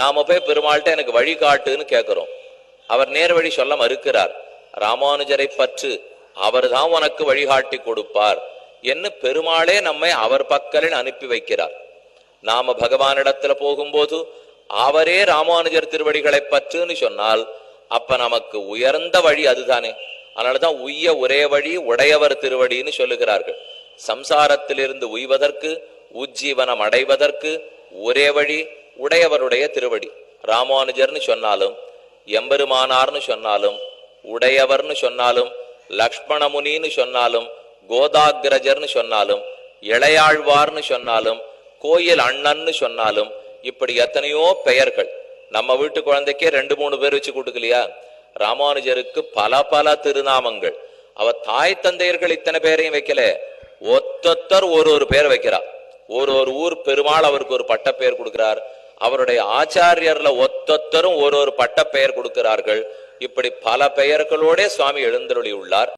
நாம போய் பெருமாள்கிட்ட எனக்கு வழிகாட்டுன்னு கேட்கிறோம் அவர் நேர் வழி சொல்ல மறுக்கிறார். ராமானுஜரை பற்று அவர் தான் உனக்கு வழிகாட்டி கொடுப்பார் என்று பெருமாளே நம்மை அவர் பக்கலில் அனுப்பி வைக்கிறார். நாம பகவானிடத்துல போகும்போது அவரே ராமானுஜர் திருவடிகளை பற்றுன்னு சொன்னால் அப்ப நமக்கு உயர்ந்த வழி அதுதானே. அதனாலதான் உய்ய ஒரே வழி உடையவர் திருவடின்னு சொல்லுகிறார்கள். சம்சாரத்திலிருந்து உய்வதற்கு உஜ்ஜீவனம் அடைவதற்கு ஒரே வழி உடையவருடைய திருவடி. ராமானுஜர்னு சொன்னாலும் எம்பெருமானார்னு சொன்னாலும் உடையவர்னு சொன்னாலும் லக்ஷ்மணமுனின்னு சொன்னாலும் கோதாகிரஜர்னு சொன்னாலும் இளையாழ்வார்னு சொன்னாலும் கோயில் அண்ணன்னு சொன்னாலும் இப்படி எத்தனையோ பெயர்கள். நம்ம வீட்டு குழந்தைக்கே ரெண்டு மூணு பேர் வச்சு கூட்டுக்கலையா ராமானுஜருக்கு பல பல திருநாமங்கள். அவ தாய் தந்தையர்கள் இத்தனை பேரையும் வைக்கல. ஒத்தொத்தர் ஒரு ஒரு பேர் வைக்கிறா. ஒரு ஒரு ஊர் பெருமாள் அவருக்கு ஒரு பட்ட பெயர் கொடுக்கிறார். அவருடைய ஆச்சாரியர்ல ஒத்தொத்தரும் ஒரு ஒரு பட்ட பெயர் கொடுக்கிறார்கள். இப்படி பல பெயர்களோட சுவாமி எழுந்தருளி உள்ளார்